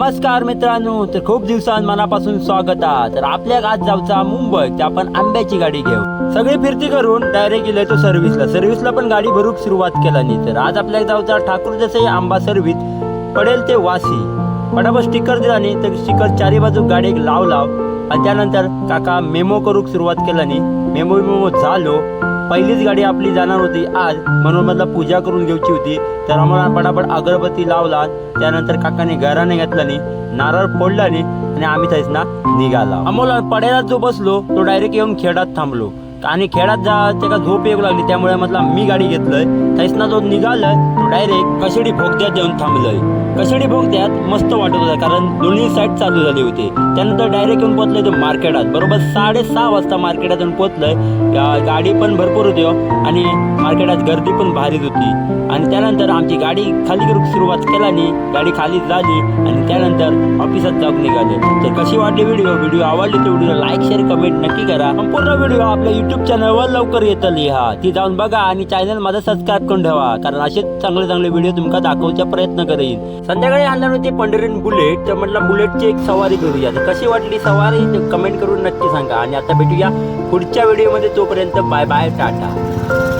नमस्कार मित्रांनो तर खूप दिवसांत मनापासून स्वागत आहे. तर आपल्या आज जाऊचा मुंबई ते आपण आंब्याची गाडी घेऊ. सगळी फिरती करून डायरेक्ट गेले तो सर्व्हिसला सर्व्हिसला पण गाडी भरूक सुरुवात केला नाही तर आज आपल्या जाऊचा ठाकूर जसे आंबा सर्व्हिस पडेल ते वासी पटापट स्टिकर दिला नाही तर स्टिकर चारी बाजू गाडी लाव लाव आणि त्यानंतर काका मेमो करूक सुरुवात केला नाही मेमो मेमो झालो. पहिलीच गाडी आपली जाणार होती. आज म्हणून मला पूजा करून घ्यायची होती. तर आम्हाला पटापट अगरबत्ती लावला. त्यानंतर काकाने घराने घेतला नाही नारळ फोडला नाही आणि आम्ही थंयच ना निघाला. अमोल पडेला जो बसलो तो डायरेक्ट येऊन खेळात थांबलो. आणि खेळात जा त्याला झोप येऊ लागली. त्यामुळे म्हटलं मी गाडी घेतलंय. थंयच जो निघालाय तो डायरेक्ट कशेडी भोगद्यात येऊन थांबलोय. कशेडी भोगद्यात मस्त वाटत होता कारण दोन्ही साईड चालू झाली होती. त्यानंतर डायरेक्ट येऊन पोहोचलोय ते मार्केटात. बरोबर साडेसहा वाजता मार्केटात येऊन पोहोचलोय. गाडी पण भरपूर होती हो, आणि मार्केटात गर्दी पण भारीच होती. आणि त्यानंतर आमची गाडी खाली करून सुरुवात केल्याने गाडी खाली झाली. आणि त्यानंतर ऑफिसात जाऊन निघाले. तर कशी वाटली व्हिडिओ व्हिडिओ आवडली तर व्हिडिओ लाईक शेअर कमेंट नक्की करा. संपूर्ण व्हिडिओ आपल्या युट्यूब चॅनलवर लवकर येतली हा ती जाऊन बघा आणि चॅनल माझा सबस्क्राईब करून ठेवा. कारण असेच चांगले चांगले व्हिडिओ तुमका दाखवचा प्रयत्न करेन. संध्याकाळी आणणार होते पंढरीन बुलेट. तर म्हटलं बुलेटची एक सवारी करूया. तर कशी वाटली सवारी? कमेंट करून नक्की सांगा. आणि आता भेटूया पुढच्या व्हिडिओमध्ये तोपर्यंत बाय बाय टाटा.